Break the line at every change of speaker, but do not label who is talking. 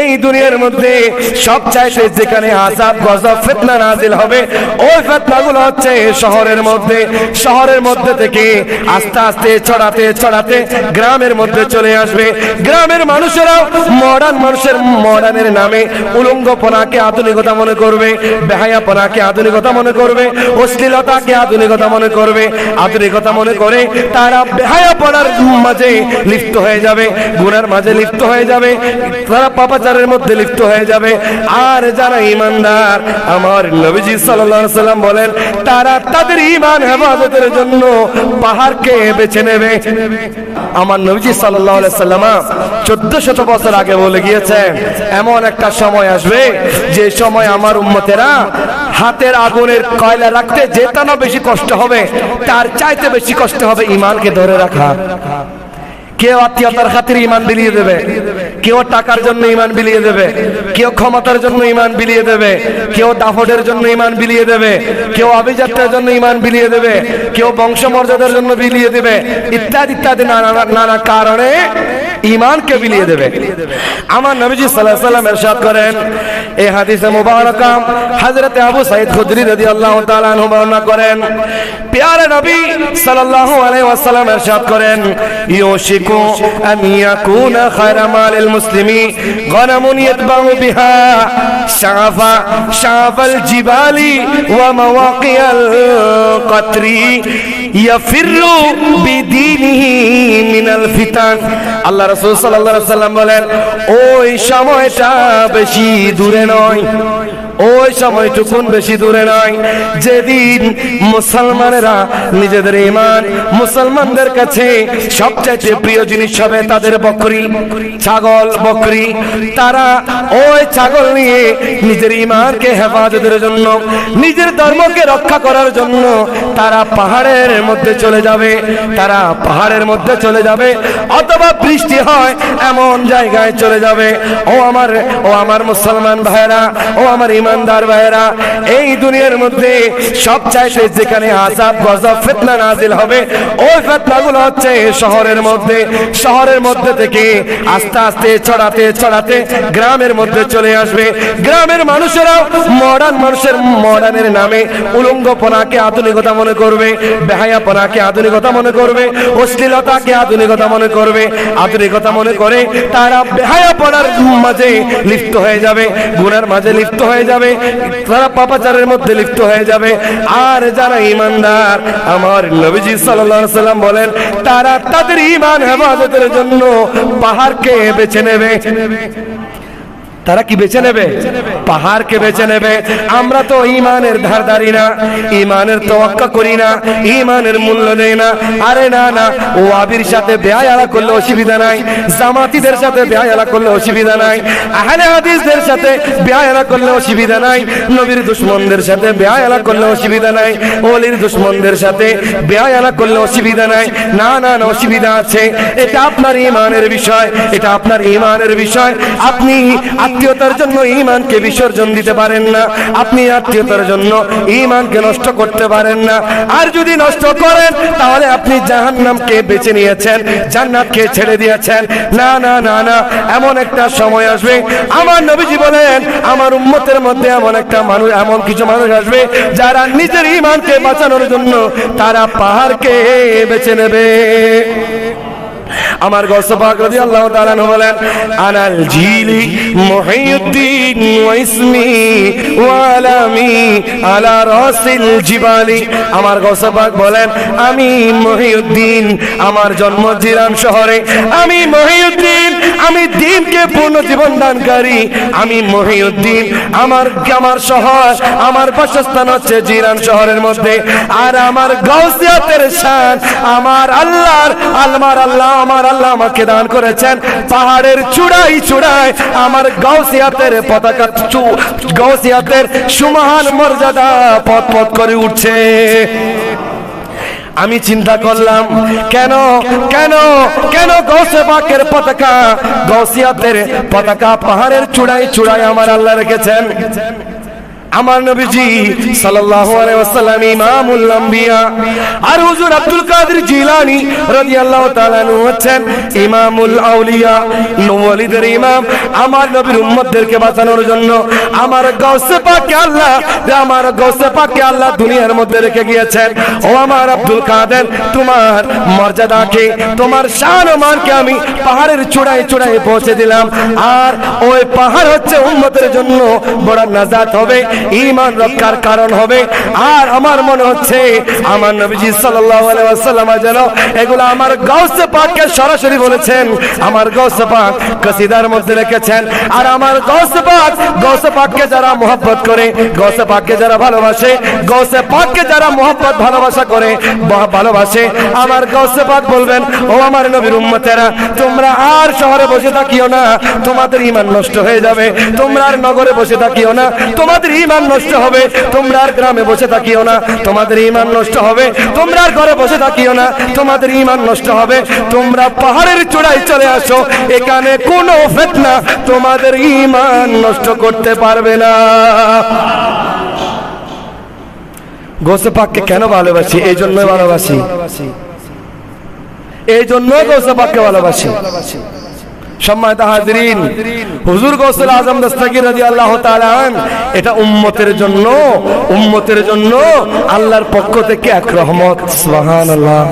এই দুনিয়ার মধ্যে সব চাইতে যেখানে আজাব গজব, ফিতনা নাজিল হবে, ওই ফিতনাগুলো হচ্ছে শহরের মধ্যে। শহরের মধ্যে থেকে আস্তে আস্তে ছড়াতে ছড়াতে গ্রামের মধ্যে চলে আসবে। গ্রামের মানুষেরাও মডার্ন মানুষের মডার্নের নামে উলঙ্গপনাকে আধুনিকতা মনে করবে, বেহায়াপনাকে আধুনিকতা মনে করবে, অশ্লীলতাকে আধুনিকতা মনে করবে। আধুনিকতা মনে করে তারা বেহায়াপনার মাঝে লিপ্ত হয়ে যাবে, গুনার মাঝে লিপ্ত হয়ে যাবে। তারা পাপাচারের মধ্যে লিপ্ত হয়ে যাবে। আর যারা ইমানদার আমার নবীজি সাল্লাল্লাহু সাল্লাম বলেন, তারা তাদের ঈমান হেফাজতের জন্য পাহাড়কে বেছে নেবে। আমার নবীজি আলাইহি সাল্লাম 1400 বছর আগে বলে গিয়েছেন এমন একটা সময় আসবে, যে সময় আমার উম্মতেরা হাতের আগুনের কয়লা রাখতে যেটা না বেশি কষ্ট হবে, তার চাইতে বেশি কষ্ট হবে ইমানকে ধরে রাখা। কেউ আত্মীয়তার খাতির ইমান বিলিয়ে দেবে। কেউ টাকার জন্য ইমান বিলিয়ে দেবে। কেউ ক্ষমতার জন্য ইমান বিলিয়ে দেবে। কেউ দাফটের জন্য ইমান বিলিয়ে দেবে। কেউ অভিযাত্রার জন্য ইমান বিলিয়ে দেবে। কেউ বংশমর্যাদার জন্য বিলিয়ে দেবে। ইত্যাদি ইত্যাদি নানা নানা কারণে ইমানকে বিলিয়ে দেবে। আমার নবীজি সাল্লাহ সাল্লাম এরশাদ করেন। এই হাদিসে মুবারকা হযরতে আবু সাইদ খুদরি রাদিয়াল্লাহু তাআলা আনহু বর্ণনা করেন। প্যারে নবী সাল্লাল্লাহু আলাইহি ওয়াসাল্লাম ইরশাদ করেন, ইউশিকু আন ইয়াকুনা খায়রা মালিল মুসলিমি গনামুন ইয়াতবাউ বিহা শাফা, শাফাল জিবালি ওয়া মাওয়াকিয়াল কতরি। ইয়াফিরু বিদিনিহি মিনাল ফিতান। আল্লাহ রাসূল সাল্লাল্লাহু আলাইহি ওয়াসাল্লাম বলেন, ওই সময়টা বেশি দূরে নয়। ওই সময়টুকুন বেশি দূরে নয় যেদিন মুসলমানেরা নিজেদের ইমান মুসলমানদের কাছে সবচাইতে প্রিয় জিনিস হবে তাদের বকরি, ছাগল, বকরি। তারা ওই ছাগল নিয়ে নিজের ইমানকে হেফাজতের জন্য, নিজের ধর্মকে রক্ষা করার জন্য তারা পাহাড়ের মধ্যে চলে যাবে, তারা পাহাড়ের মধ্যে চলে যাবে, অথবা বৃষ্টি হয় এমন জায়গায় চলে যাবে। ও আমার ও আমার মুসলমান ভাইরা ও আমার ইমানদার ভাইরা এই দুনিয়ার মধ্যে সব চাইতে যেখানে আজাব গজব, ফিতনা নাজিল হবে, ওই ফিতনাগুলো হচ্ছে শহরের মধ্যে। শহরের মধ্যে থেকে আস্তে আস্তে ছড়াতে ছড়াতে গ্রামের মধ্যে চলে আসবে। গ্রামের মানুষেরাও মডার্ন মানুষের মডার্নের নামে উলঙ্গপনাকে আধুনিকতা মনে করবে, বেহায়াপনাকে আধুনিকতা মনে করবে, অশ্লীলতাকে আধুনিকতা মনে করবে। আধুনিকতা মনে করে তারা বেহায়াপনার মাঝে লিপ্ত হয়ে যাবে, গুনার মাঝে লিপ্ত হয়ে যাবে। তারা পাপাচারের মধ্যে লিপ্ত হয়ে যাবে। আর যারা ইমানদার আমার নবীজি সাল্লাল্লাহু সাল্লাম বলেন, তারা তাদের ইমান হেফাজতের জন্য পাহাড়কে বেছে নেবে। তারা কি বেছে নেবে? পাহাড়কে বেছে নেবে। আমরা তো ইমানের ধারদারি না ইমানের তোয়াক্কা করি না ইমানের মূল্য দেই না। আরে না না ও আবির সাথে বেয়ালা করলে অসুবিধা নাই, জামাতিদের সাথে বেয়ালা করলে অসুবিধা নাই, আহলে হাদিসদের সাথে বেয়ালা করলে অসুবিধা নাই, নবীর দুশ্মনদের সাথে বেয়ালা করলে অসুবিধা নাই, ওলির দুশ্মনদের সাথে বেয়ালা করলে অসুবিধা নাই, না না না, অসুবিধা আছে। এটা আপনার ইমানের বিষয়, এটা আপনার ইমানের বিষয়। আপনি আত্মীয়তার জন্য ইমানকে বিসর্জন দিতে পারেন না। আপনি আত্মীয়তার জন্য ইমানকে নষ্ট করতে পারেন না। আর যদি নষ্ট করেন, তাহলে আপনি জাহান্নামকে বেছে নিয়েছেন, জান্নাতকে ছেড়ে দিয়েছেন। না না না না, এমন একটা সময় আসবে। আমার নবীজি বলেন, আমার উম্মতের মধ্যে এমন একটা মানুষ, এমন কিছু মানুষ আসবে, যারা নিজের ইমানকে বাঁচানোর জন্য তারা পাহাড়কে বেছে নেবে। আমার গৌসপাক রাজি আল্লাহ তালান বলেন, আনাল জিলি মহিউদ্দিন ওয়াইসমি ওয়ালামি আলা রাসিল জিবালি। আমার গৌসপাক বলেন, আমি মহিউদ্দিন আমার জন্ম জিরান শহরে আমি মহিউদ্দিন আমি দিনকে পূর্ণ জীবন দানকারী। আমি মহিউদ্দিন, আমার আমার শহর, আমার বাসস্থান হচ্ছে জিরান শহরের মধ্যে। আর আমার গৌসিয়াতের শান, আমার আল্লাহর আলমার আল্লাহ, আমার আল্লাহ আমাকে দান করেছেন। পাহাড়ের চূড়াই চূড়ায় আমার গাউসিয়াতের পতাকা চু- গাউসিয়াতের সুমহান মর্যাদা পথ পথ করে উঠছে। আমি চিন্তা করলাম, কেন কেন কেন গৌসে পাকের পতাকা, গৌসিয়াতের পতাকা পাহাড়ের চূড়ায় চূড়ায় আমার আল্লাহ রেখেছেন? আমার নবীজি সাল্লাল্লাহু আলাইহি ওয়াসাল্লাম ইমামুল আম্বিয়া। আর হুজুর আব্দুল কাদের জিলানী রাদিয়াল্লাহু তাআলা আনহু হচ্ছেন ইমামুল আউলিয়া নওয়ালিদের ইমাম। আমার নবীর উম্মতদেরকে বাঁচানোর জন্য আমার গাউসে পাকে আল্লাহ যে আমার গাউসে পাকে আল্লাহ দুনিয়ার মধ্যে রেখে গিয়েছেন। ও আমার আব্দুল কাদের তোমার মর্যাদাকে তোমার শান ও মানকে আমি পাহাড়ের চূড়ায় চূড়ায় পৌঁছে দিলাম। আর ওই পাহাড় হচ্ছে উম্মতের জন্য বড় নাজাত হবে। ঈমান রক্ষার কারণ হবে। আর আমার মনে হচ্ছে, আমার নবীজি ওয়াসাল্লাম যেন এগুলো আমার গাউসে পাককে সরাসরি বলেছেন। আমার গাউসে পাক কসিদার মধ্যে রেখেছেন। আর আমার গাউসে পাক, গাউসে পাককে যারা মোহব্বত করে, গাউসে পাককে যারা ভালোবাসে, গাউসে পাককে যারা মোহব্বত, ভালোবাসা করে ভালোবাসে, আমার গাউসে পাক বলবেন, ও আমার নবীর উম্মতেরা, তোমরা আর শহরে বসে থাকিও না। তোমাদের ইমান নষ্ট হয়ে যাবে। তোমরা আর নগরে বসে থাকিও না। তোমাদের ঈমান নষ্ট হবে, তোমরা গ্রামে বসে থাকিও না, তোমাদের ঈমান নষ্ট হবে, তোমরা ঘরে বসে থাকিও না, তোমাদের ঈমান নষ্ট হবে, তোমরা পাহাড়ের চূড়ায় চলে আসো, এখানে কোনো ফেতনা তোমাদের ঈমান নষ্ট করতে পারবে না। গোসে পাককে কেন ভালোবাসি? এই জন্য ভালোবাসি। এই জন্য গোসে পাককে ভালোবাসি। সম্মানিত হাজরিন হুজুর গৌসুল আজম দস্তগীর রাজি আল্লাহ তালান এটা উম্মতের জন্য উম্মতের জন্য আল্লাহর পক্ষ থেকে এক রহমত সুবহানাল্লাহ।